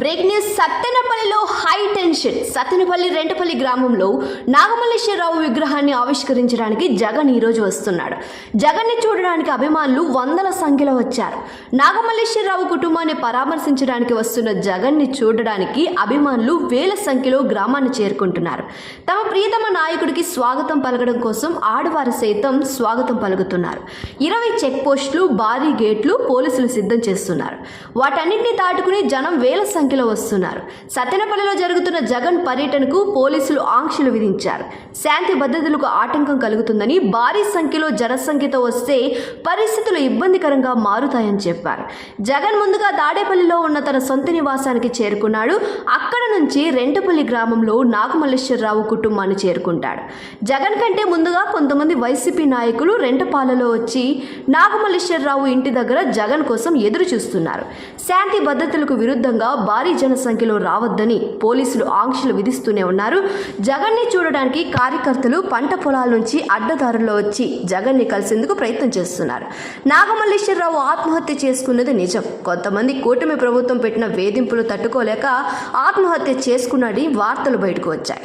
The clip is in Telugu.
బ్రేక్ న్యూస్ సత్తెనపల్లిలో హై టెన్షన్. సత్తెనపల్లి రెంటపల్లి గ్రామంలో నాగమల్లేశ్వరరావు విగ్రహాన్ని ఆవిష్కరించడానికి జగన్ ఈరోజు వస్తున్నాడు. జగన్ని చూడడానికి అభిమానులు వందల సంఖ్యలో వచ్చారు. నాగమల్లేశ్వరరావు కుటుంబాన్ని పరామర్శించడానికి వస్తున్న జగన్ని చూడడానికి అభిమానులు వేల సంఖ్యలో గ్రామాన్ని చేరుకుంటున్నారు. తమ ప్రియతమ నాయకుడికి స్వాగతం పలకడం కోసం ఆడవారు సైతం స్వాగతం పలుకుతున్నారు. ఇరవై చెక్ పోస్టులు భారీ గేట్లు పోలీసులు సిద్ధం చేస్తున్నారు. వాటన్నింటినీ దాటుకుని జనం వేల సంఖ్య సంఖ్యలో వస్తున్నారు. సత్తెనపల్లిలో జరుగుతున్న జగన్ పర్యటనకు పోలీసులు ఆంక్షలు విధించారు. శాంతి భద్రతలకు ఆటంకం కలుగుతుందని భారీ సంఖ్యలో జనసంఖ్యతో వస్తే పరిస్థితులు ఇబ్బందికరంగా మారుతాయని చెప్పారు. జగన్ ముందుగా దాడేపల్లిలో ఉన్న తన సొంత నివాసానికి చేరుకున్నాడు. అక్కడ నుంచి రెంటపల్లి గ్రామంలో నాగమల్లేశ్వరరావు కుటుంబాన్ని చేరుకుంటాడు. జగన్ కంటే ముందుగా కొంతమంది వైసీపీ నాయకులు రెంటపాలలో వచ్చి నాగమల్లేశ్వరరావు ఇంటి దగ్గర జగన్ కోసం ఎదురు చూస్తున్నారు శాంతి భద్రతలకు విరుద్ధంగా భారీ జనసంఖ్యలో రావద్దని పోలీసులు ఆంక్షలు విధిస్తూనే ఉన్నారు. జగన్ని చూడడానికి కార్యకర్తలు పంట పొలాల నుంచి అడ్డదారుల్లో వచ్చి జగన్ని కలిసేందుకు ప్రయత్నం చేస్తున్నారు. నాగమల్లేశ్వరరావు ఆత్మహత్య చేసుకున్నది నిజం. కొంతమంది కూటమి ప్రభుత్వం పెట్టిన వేధింపులు తట్టుకోలేక ఆత్మహత్య చేసుకున్నది వార్తలు బయటకు వచ్చాయి.